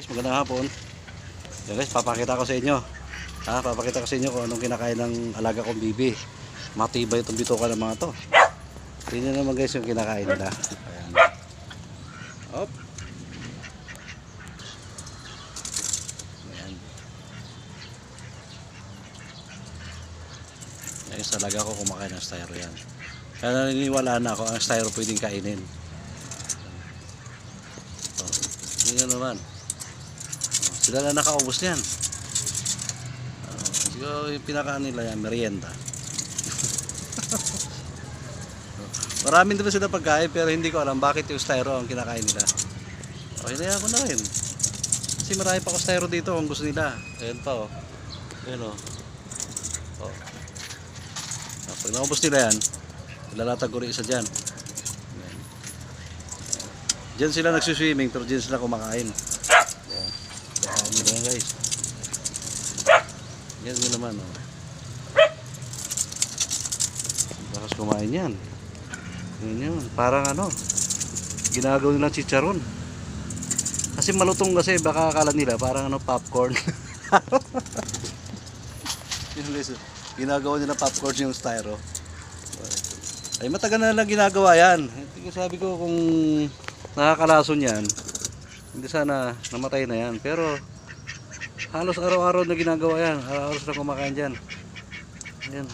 Guys, magandang hapon. Yan guys, papakita ko sa inyo. Ha, papakita ko sa inyo kung anong kinakain ng alaga kong bibi. Matibay itong bituka ng mga to. Tingnan naman guys yung kinakain nila. Ayan. Hop. Ayan. Yan sa alaga ko kumakain ng styro yan. Kaya naniniwala na ako ang styro pwedeng kainin. Oh, yun naman. Oh, sila na nakaubos niyan. Oh, siguro yung pinakaan nila yan, merienda. Maraming naman sila pagkain pero hindi ko alam bakit yung styro ang kinakain nila. Okay na yan ko na rin. Kasi marami pa ko styro dito kung gusto nila. Ayan pa oh. Ayan oh. oh. Ah, Pag naubos nila yan, ilalatag ko rin isa dyan. Diyan sila nagsuswimming pero diyan sila kumakain. Nila yan guys. Yan yun naman oh. Bakas kumain yan. Yun yun. Parang ano, ginagawa nilang chicharon. Kasi malutong kasi baka akala nila parang ano popcorn. yun guys, ginagawa nila popcorn yung styro. Ay matagal na lang ginagawa yan. Ko sabi ko kung nakakalason yan, hindi sana namatay na yan. Pero halos araw-araw na ginagawa yan. Araw-araw sila kumakain dyan. Ayan.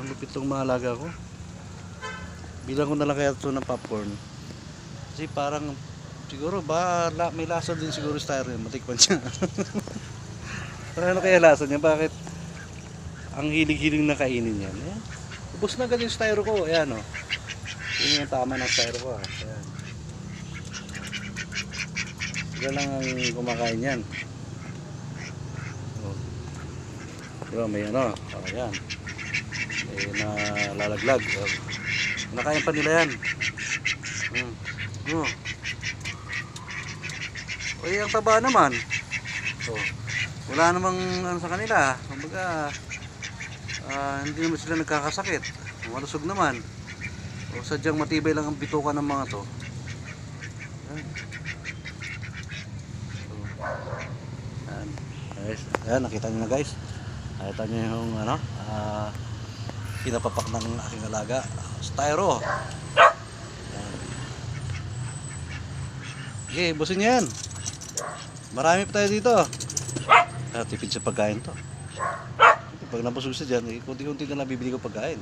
Ang lupit tong mahalaga ko. Bilang ko na lang kaya ito ng popcorn. Kasi parang siguro ba la, may lasa din siguro styro yun. Matikman siya. Ano kaya lasa niya? Bakit ang hilig-hilig na kainin yan? Ayan. Ubus na agad yung styro ko. Ayan o. Oh. Yun yung tama ng styro ko. ah. Ayan. Sila lang ang kumakain yan. Oh. Diba may ano. Oh, ayan. May nalalaglag. Oh. Nakain pa nila yan. Hmm. Oh. Uy, taba naman. Oh. Wala namang ano sa kanila. Kumbaga, ah, hindi naman sila nagkakasakit. Malusog naman. O sadyang matibay lang ang bituka ng mga to. Ayan. Ayan. Guys, ayan, nakita nyo na guys. Nakita nyo yung ano, ah, pinapapak ng aking alaga. Styro. Ayan. Okay, busin yan. Marami pa tayo dito. Ah, tipid sa pagkain to. Pag nabusog siya dyan, eh, kunti-kunti na lang bibili ko pagkain.